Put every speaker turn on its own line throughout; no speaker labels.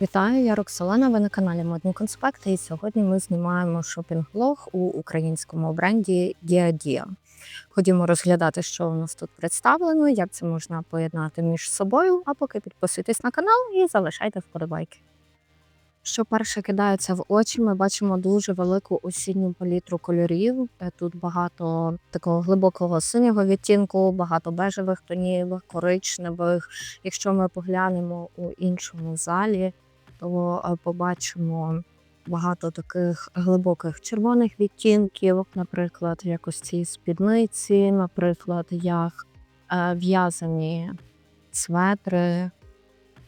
Вітаю, я Роксолана. Ви на каналі Модні Конспекти. І сьогодні ми знімаємо шопінг-влог у українському бренді Діадія. Ходімо розглядати, що у нас тут представлено, як це можна поєднати між собою. А поки підписуйтесь на канал і залишайте вподобайки. Що перше кидається в очі, ми бачимо дуже велику осінню палітру кольорів. Тут багато такого глибокого синього відтінку, багато бежевих тонів, коричневих. Якщо ми поглянемо у іншому залі, то е, побачимо багато таких глибоких червоних відтінків, наприклад, як ось ці спідниці, наприклад, як е, в'язані светри.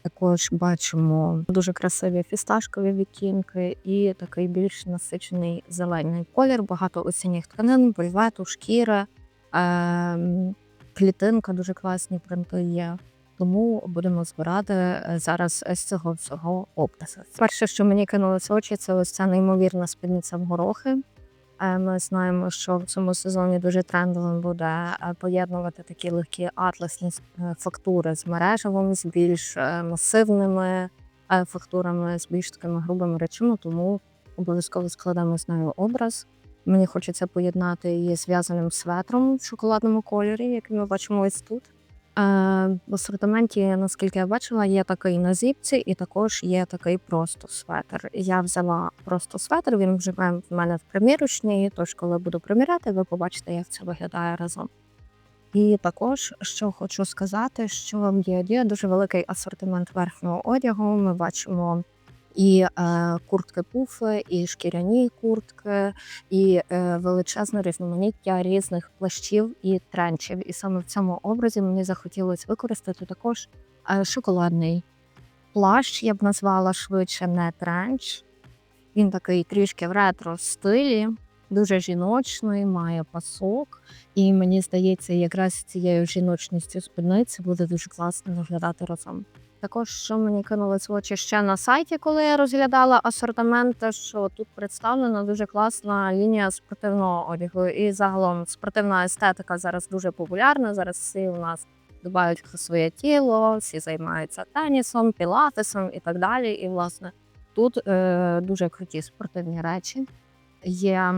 Також бачимо дуже красиві фісташкові відтінки і такий більш насичений зелений колір, багато осінніх тканин, вельвету, шкіра, ем, клітинка, дуже класні принти є. Тому будемо збирати е, зараз з цього всього образу. Перше, що мені кинулося в очі, це ось ця неймовірна спідниця в горохи. Е, Ми знаємо, що в цьому сезоні дуже трендовим буде е, поєднувати такі легкі атласні фактури з мережевим, з більш масивними фактурами, з більш такими грубими речами. Тому обов'язково складемо з нею образ. Мені хочеться поєднати її з в'язаним светром в шоколадному кольорі, який ми бачимо ось тут. Е, В асортименті, наскільки я бачила, є такий на зіпці, і також є такий просто светр. Я взяла просто светр, він вже в мене в примірочній, тож коли буду приміряти, ви побачите, як це виглядає разом. І також, що хочу сказати, що в Діаді дуже великий асортимент верхнього одягу. Ми бачимо і е, куртки пуфи, і шкіряні куртки, і е, величезне різноманіття різних плащів і тренчів. І саме в цьому образі мені захотілося використати також е, шоколадний плащ, я б назвала швидше не тренч. Він такий трішки в ретро стилі, дуже жіночний, має пасок. І мені здається, якраз цією жіночністю спідниці буде дуже класно виглядати разом. Також що мені кинулось в очі ще на сайті, коли я розглядала асортимент, що тут представлена дуже класна лінія спортивного одягу. І загалом спортивна естетика зараз дуже популярна. Зараз всі у нас дбають про своє тіло, всі займаються тенісом, пілатесом і так далі. І власне тут е, дуже круті спортивні речі. Є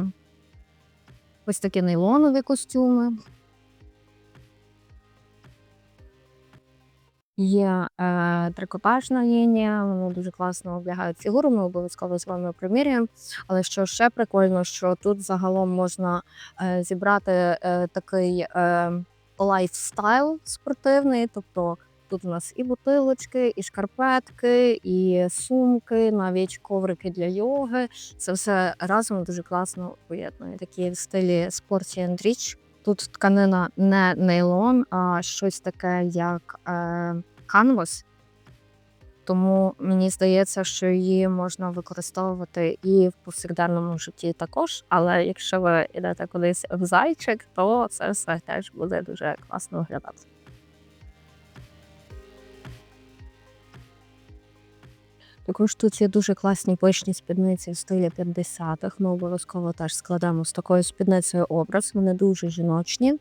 ось такі нейлонові костюми. Є е, трикотажна лінія, вони дуже класно облягають фігуру. Ми обов'язково з вами приміряємо. Але що ще прикольно, що тут загалом можна е, зібрати е, такий е, лайфстайл спортивний. Тобто тут у нас і бутилочки, і шкарпетки, і сумки, навіть коврики для йоги. Це все разом дуже класно поєднує. Такі в стилі and Rich. Тут тканина не нейлон, а щось таке, як е, канвас. Тому мені здається, що її можна використовувати і в повсякденному житті також. Але якщо ви йдете кудись в зайчик, то це все теж буде дуже класно виглядати. Також тут є дуже класні пишні спідниці в стилі 50-х. Ми обов'язково теж складемо з такою спідницею образ. Вони дуже жіночні.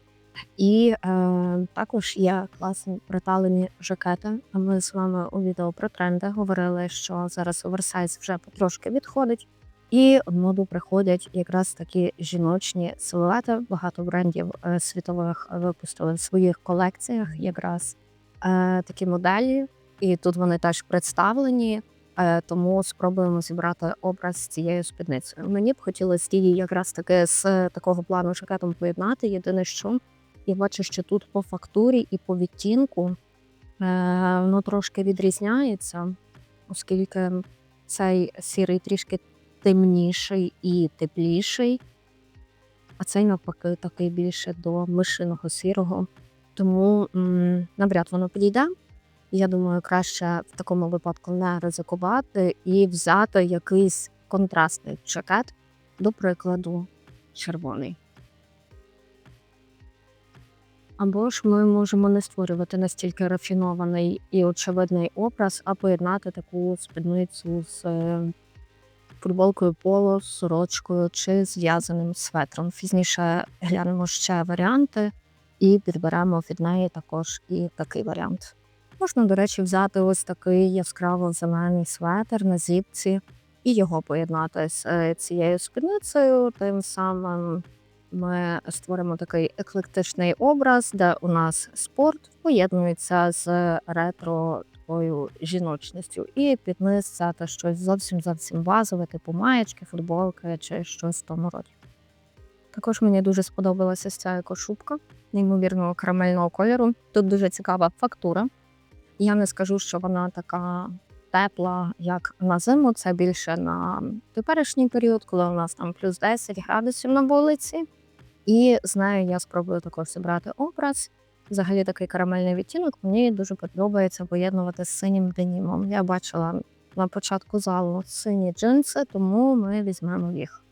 І е, також є класні приталені жакети. Ми з вами у відео про тренди говорили, що зараз оверсайз вже потрошки відходить, і в моду приходять якраз такі жіночні силуети. Багато брендів е, світових випустили в своїх колекціях якраз е, такі моделі, і тут вони теж представлені. Е, Тому спробуємо зібрати образ з цією спідницею. Мені б хотілося її якраз таки з такого плану жакетом поєднати. Єдине, що я бачу, що тут по фактурі і по відтінку е, воно трошки відрізняється, оскільки цей сірий трішки темніший і тепліший, а цей навпаки такий більше до мишиного сірого. Тому м, навряд воно підійде. Я думаю, краще в такому випадку не ризикувати і взяти якийсь контрастний жакет, до прикладу, червоний. Або ж ми можемо не створювати настільки рафінований і очевидний образ, а поєднати таку спідницю з е, футболкою поло, сорочкою чи зв'язаним светром. Пізніше глянемо ще варіанти і підберемо від неї також і такий варіант. Можна, до речі, взяти ось такий яскраво зелений светр на зіпці і його поєднати з е, цією спідницею. Тим самим ми створимо такий еклектичний образ, де у нас спорт поєднується з ретро такою жіночністю. І під низ взяти щось зовсім зовсім базове, типу маєчки, футболки чи щось в тому роді. Також мені дуже сподобалася ця екошубка неймовірного карамельного кольору. Тут дуже цікава фактура. Я не скажу, що вона така тепла, як на зиму. Це більше на теперішній період, коли у нас там плюс 10 градусів на вулиці. І з нею я спробую також зібрати образ. Взагалі такий карамельний відтінок мені дуже подобається поєднувати з синім денімом. Я бачила на початку залу сині джинси, тому ми візьмемо їх.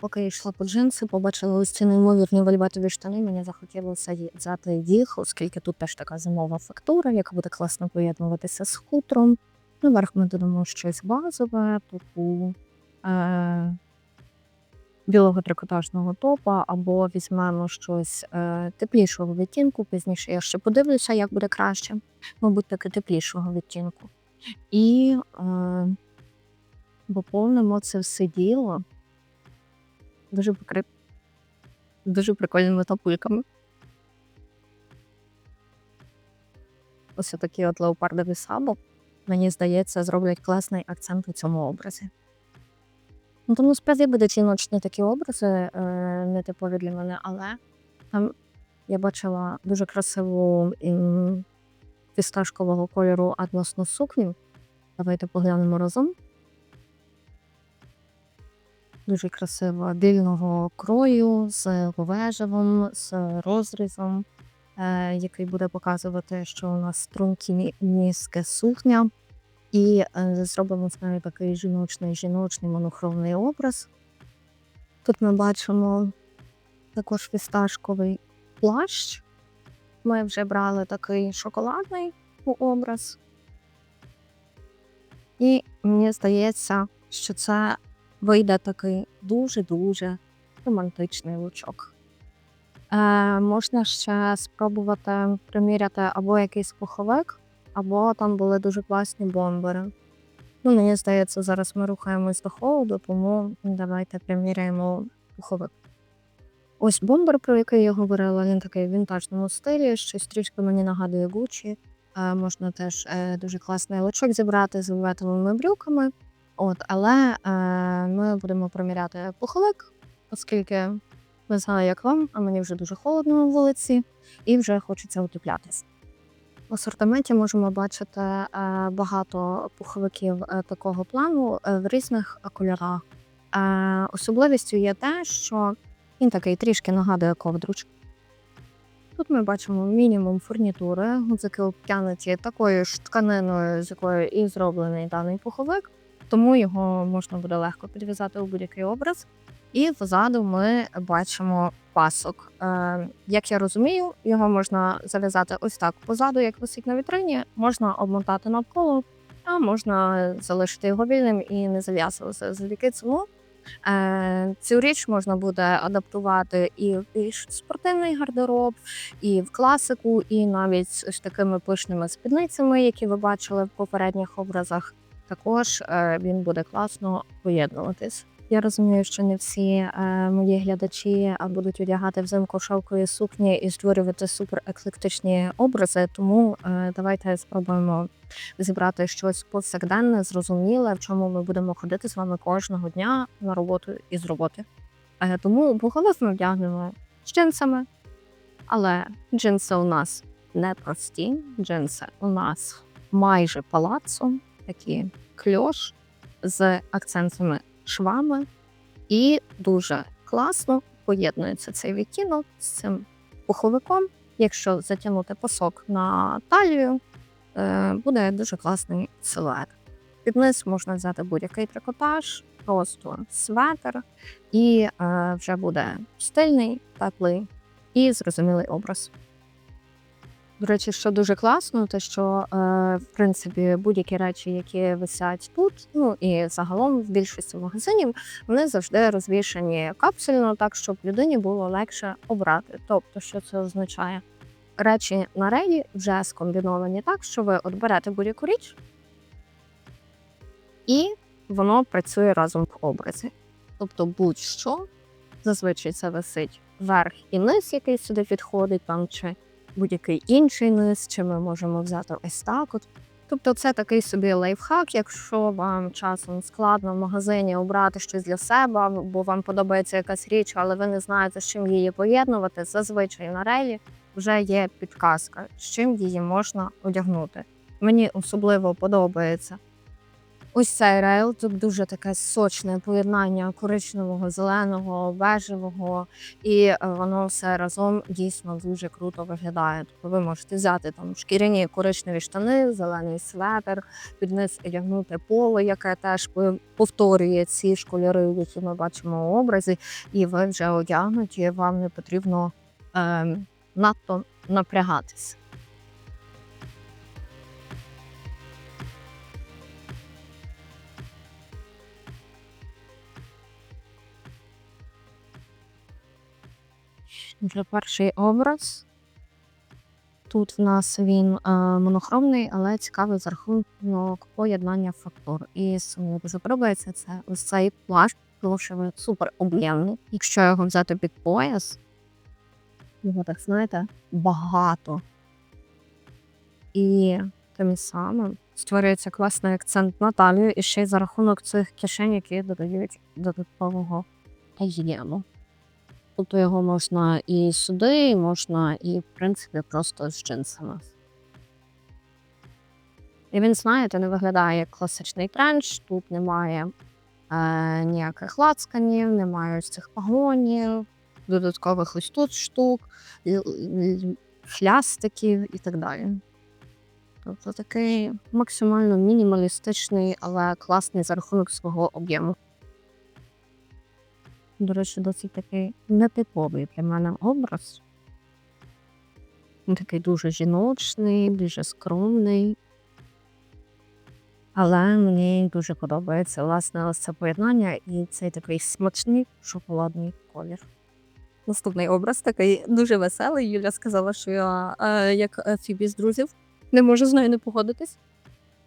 Поки я йшла по джинси, побачила ось ці неймовірні вельветові штани. Мені захотілося взяти їх, оскільки тут теж така зимова фактура, яка буде класно поєднуватися з хутром. Наверх ми додамо щось базове, типу е- білого трикотажного топа, або візьмемо щось е- теплішого відтінку. Пізніше я ще подивлюся, як буде краще. Мабуть, таки теплішого відтінку. І е- доповнимо це все діло дуже покри... дуже прикольними топульками. Ось такі от леопардові сабо, мені здається, зроблять класний акцент у цьому образі. Ну, тому справді буде жіночні такі образи, е, не типові для мене, але там я бачила дуже красиву м, фісташкового кольору атласну сукню. Давайте поглянемо разом. Дуже красиво вільного крою з вежевим, з розрізом, е, який буде показувати, що у нас стрункі ніжки сукня. І е, зробимо з нею такий жіночний жіночний монохромний образ. Тут ми бачимо також фісташковий плащ. Ми вже брали такий шоколадний образ. І мені здається, що це вийде такий дуже-дуже романтичний лучок. Е, можна ще спробувати приміряти або якийсь пуховик, або там були дуже класні бомбери. Ну, мені здається, зараз ми рухаємось до холоду, тому давайте приміряємо пуховик. Ось бомбер, про який я говорила, він такий в вінтажному стилі, щось трішки мені нагадує Гучі. Е, можна теж е, дуже класний лучок зібрати з вельветовими брюками. От, але е, ми будемо приміряти пуховик, оскільки не знаю, як вам, а мені вже дуже холодно на вулиці, і вже хочеться утеплятись. В асортименті можемо бачити е, багато пуховиків е, такого плану е, в різних кольорах. Особливістю є те, що він такий трішки нагадує ковдручку. Тут ми бачимо мінімум фурнітури, гудзики обтянуті такою ж тканиною, з якою і зроблений даний пуховик, тому його можна буде легко підв'язати у будь-який образ. І позаду ми бачимо пасок. Е, як я розумію, його можна зав'язати ось так позаду, як висить на вітрині, можна обмотати навколо, а можна залишити його вільним і не зав'язувати. Завдяки цьому е, цю річ можна буде адаптувати і в більш спортивний гардероб, і в класику, і навіть з такими пишними спідницями, які ви бачили в попередніх образах. Також е, він буде класно поєднуватись. Я розумію, що не всі е, мої глядачі будуть одягати взимку шовкові сукні і створювати супер еклектичні образи. Тому е, давайте спробуємо зібрати щось повсякденне, зрозуміле, в чому ми будемо ходити з вами кожного дня на роботу і з роботи. Е, тому пуховик вдягнемо з джинсами, але джинси у нас не прості. Джинси у нас майже палацо, такі кльош з акцентами швами, і дуже класно поєднується цей відтінок з цим пуховиком. Якщо затягнути пасок на талію, е, буде дуже класний силует. Під низ можна взяти будь-який трикотаж, просто светр, і е, вже буде стильний, теплий і зрозумілий образ. До речі, що дуже класно, те, що е, в принципі будь-які речі, які висять тут, ну і загалом в більшості магазинів, вони завжди розвішані капсульно, так щоб людині було легше обрати. Тобто, що це означає? речі на релі вже скомбіновані так, що ви от берете будь-яку річ, і воно працює разом в образі. Тобто будь-що зазвичай це висить верх і низ, який сюди підходить, там чи будь-який інший низ, чи ми можемо взяти ось так. От. Тобто це такий собі лайфхак, якщо вам часом складно в магазині обрати щось для себе, бо вам подобається якась річ, але ви не знаєте, з чим її поєднувати. Зазвичай на релі вже є підказка, з чим її можна одягнути. Мені особливо подобається ось цей рейл. Тут дуже таке сочне поєднання коричневого, зеленого, бежевого, і е, воно все разом дійсно дуже круто виглядає. Тобто ви можете взяти там шкіряні коричневі штани, зелений светр, під низ одягнути поло, яке теж повторює ці ж кольори, які ми бачимо у образі, і ви вже одягнуті, вам не потрібно ем, надто напрягатись. Вже перший образ. Тут в нас він е, монохромний, але цікавий за рахунок поєднання фактур. І мені дуже подобається, це ось цей плащ, тому що він супер об'ємний. Якщо його взяти під пояс, його так знаєте, багато. І тим самим створюється класний акцент на талію, і ще й за рахунок цих кишень, які додають додаткового об'єму. Тобто його можна і сюди, і можна і, в принципі, просто з джинсами. І він, знаєте, не виглядає як класичний тренч, тут немає е, ніяких лацканів, немає цих пагонів, додаткових ось тут штук, хлястиків і так далі. Тобто такий максимально мінімалістичний, але класний за рахунок свого об'єму. До речі, досить такий нетиповий для мене образ. Він такий дуже жіночний, дуже скромний. Але мені дуже подобається власне ось це поєднання і цей такий смачний шоколадний колір. Наступний образ такий дуже веселий. Юля сказала, що я е, як е, Фібі з друзів не можу з нею не погодитись.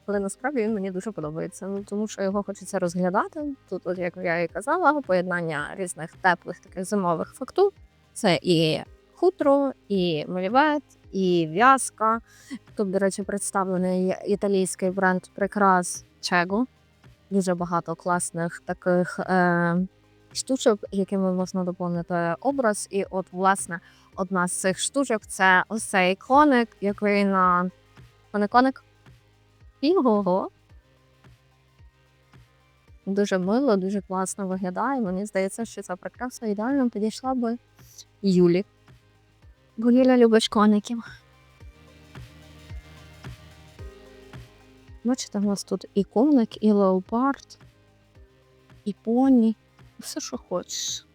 Але насправді він мені дуже подобається, ну, тому що його хочеться розглядати. Тут, от, як я і казала, поєднання різних теплих таких зимових фактур. Це і хутро, і вельвет, і в'язка. Тут, до речі, представлений італійський бренд прикрас Чего. Дуже багато класних таких е, штучок, якими можна доповнити образ. І от, власне, одна з цих штучок це ось цей коник, який на Коник коник. Ого. Дуже мило, дуже класно виглядає. Мені здається, що ця прикраса ідеально підійшла би Юлі. Бо Юля любить коників. Бачите, у нас тут і коник, і леопард, і поні. Все, що хочеш.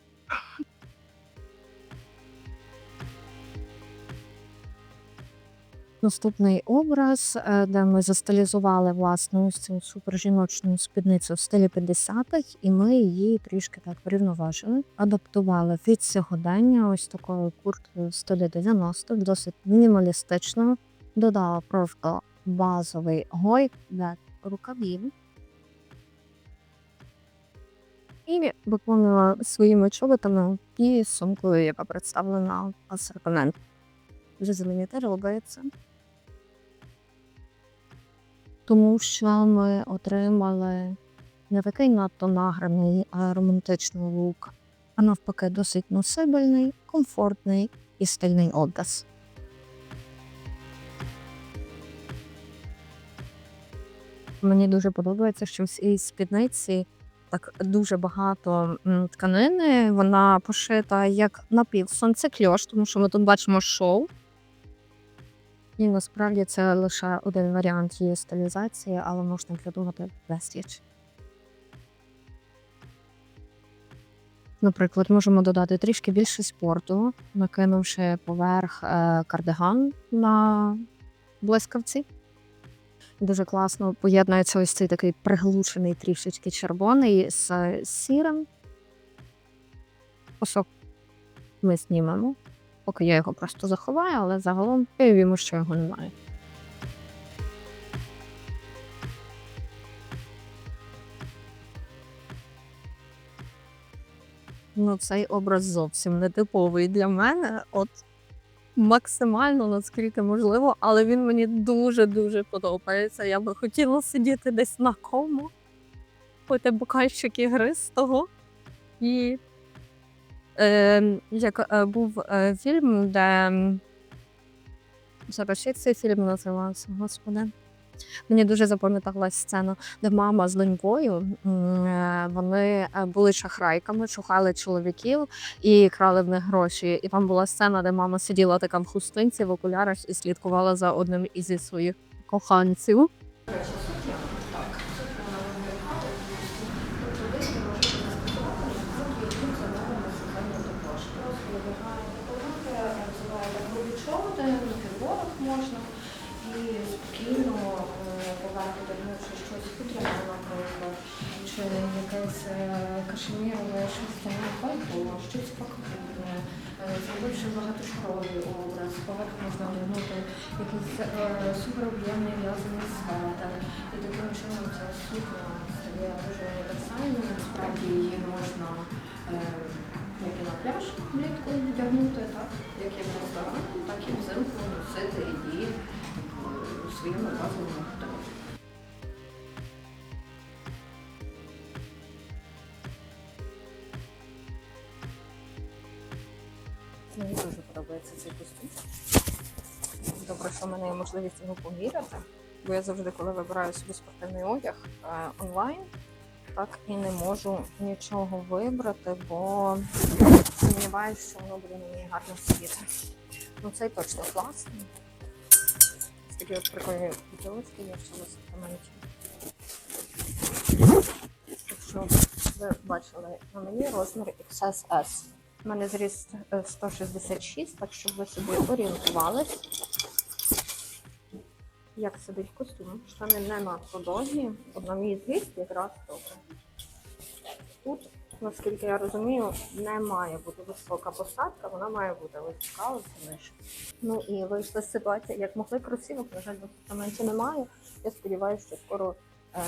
Наступний образ, е, де ми застилізували власне ось цю супержіночну спідницю в стилі 50-х, і ми її трішки так врівноважили, адаптували від сьогодення ось такою курткою в стилі 90-х, досить мінімалістично. Додала просто базовий гойк для рукавів. І доповнила своїми чоботами і сумкою, яка представлена асортимент. Вже мені теж робиться. Тому що ми отримали не такий надто награний романтичний лук, а навпаки, досить носибельний, комфортний і стильний образ. Мені дуже подобається, що в цій спідниці так дуже багато тканини. Вона пошита як напівсонцекльош, тому що ми тут бачимо шоу. І насправді це лише один варіант її стилізації, але можна придумати безліч. Наприклад, можемо додати трішки більше спорту, накинувши поверх е, кардиган на блискавці. Дуже класно поєднується ось цей такий приглушений трішечки червоний з сірим. Посок ми знімемо. Поки я його просто заховаю, але загалом уявімо, що його немає. Ну, цей образ зовсім не типовий для мене. От максимально наскільки можливо, але він мені дуже-дуже подобається. Я би хотіла сидіти десь на кому, пити з того. І як е, був е, фільм, де зараз цей фільм називався, господи. Мені дуже запам'яталась сцена, де мама з донькою е, вони е, були шахрайками, шукали чоловіків і крали в них гроші. І там була сцена, де мама сиділа така в хустинці, в окулярах і слідкувала за одним із своїх коханців.
Е, зробивши багатошаровий образ, поверх можна одягнути якийсь е, супероб'ємний в'язаний светр. І таким чином ця сукня стає дуже універсальною, насправді її можна е, як і на пляж влітку вдягнути, так, як і в ресторані, так і взимку носити її е, у
Мені дуже подобається цей костюм. Добре, що в мене є можливість його поміряти, бо я завжди, коли вибираю собі спортивний одяг е, онлайн, так і не можу нічого вибрати, бо сумніваюся, що воно буде мені гарно сидіти. Ну цей точно класний. Такі от прикольні бутилочки ще в асортименті. Якщо ви бачили на мені розмір XSS. У мене зріст е, 166, так щоб ви собі орієнтувались. Як сидить костюм? Штани не надто довгі, от на мій зріст якраз добре. Тут, наскільки я розумію, не має бути висока посадка, вона має бути висока ось нижче. Ну і вийшла з ситуації, як могли кросівок, на жаль, в апартаменті немає. Я сподіваюся, що скоро е,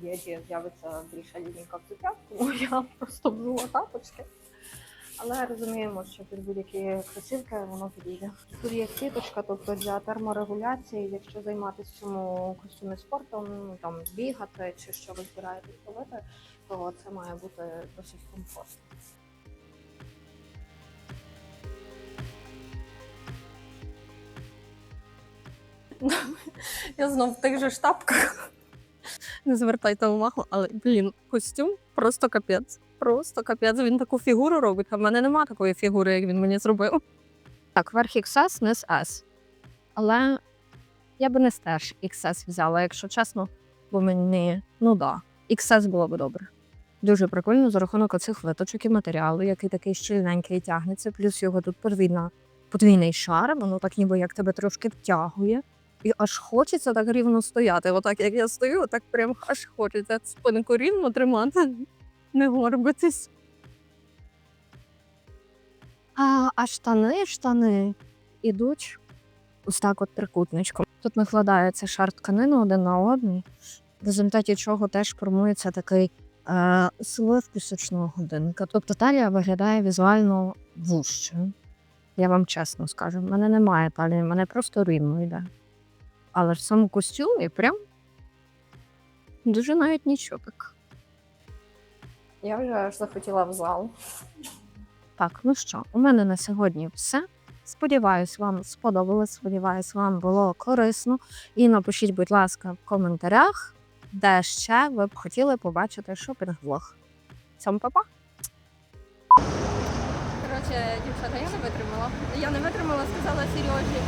Діаді з'явиться більша лінійка взуття, тому я просто взула тапочки. Але розуміємо, що під будь-які кросівки воно підійде. Тут є сіточка, тобто для терморегуляції, якщо займатися в цьому костюмі спортом, ну, там бігати чи що ви збираєтесь робити, то це має бути досить комфортно. Я знов в тих же штапках. Не звертайте увагу, але блін, костюм просто капець. Просто капець. Він таку фігуру робить. А в мене нема такої фігури, як він мені зробив. Так, верх XS, низ S. Але я би не теж XS взяла, якщо чесно, бо мені, ну да, XS було би добре. Дуже прикольно за рахунок оцих виточок і матеріалу, який такий щільненький тягнеться, плюс його тут подвійна, подвійний шар, воно так ніби як тебе трошки втягує. І аж хочеться так рівно стояти. Отак, як я стою, так прям аж хочеться спинку рівно тримати, не горбитись. А, а штани, штани ідуть ось так от трикутничком. Тут накладається шар тканини один на один, в результаті чого теж формується такий е, силует пісочного годинника. Тобто талія виглядає візуально вужчою. Я вам чесно скажу, в мене немає талії, в мене просто рівно йде. Але в цьому костюмі прям дуже навіть нічого. Я вже аж захотіла в зал. Так, ну що, у мене на сьогодні все. Сподіваюсь, вам сподобалось. Сподіваюсь, вам було корисно. І напишіть, будь ласка, в коментарях, де ще ви б хотіли побачити шопінг-влог. Цьому папа.
Коротше, дівчата, я не витримала. Я не витримала, сказала Сережі,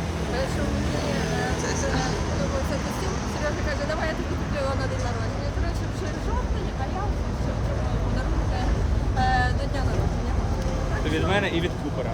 що мені е, е, подобався костюм. Сережа каже, давай я тобі куплю на день. До.
Від мене і від Купера.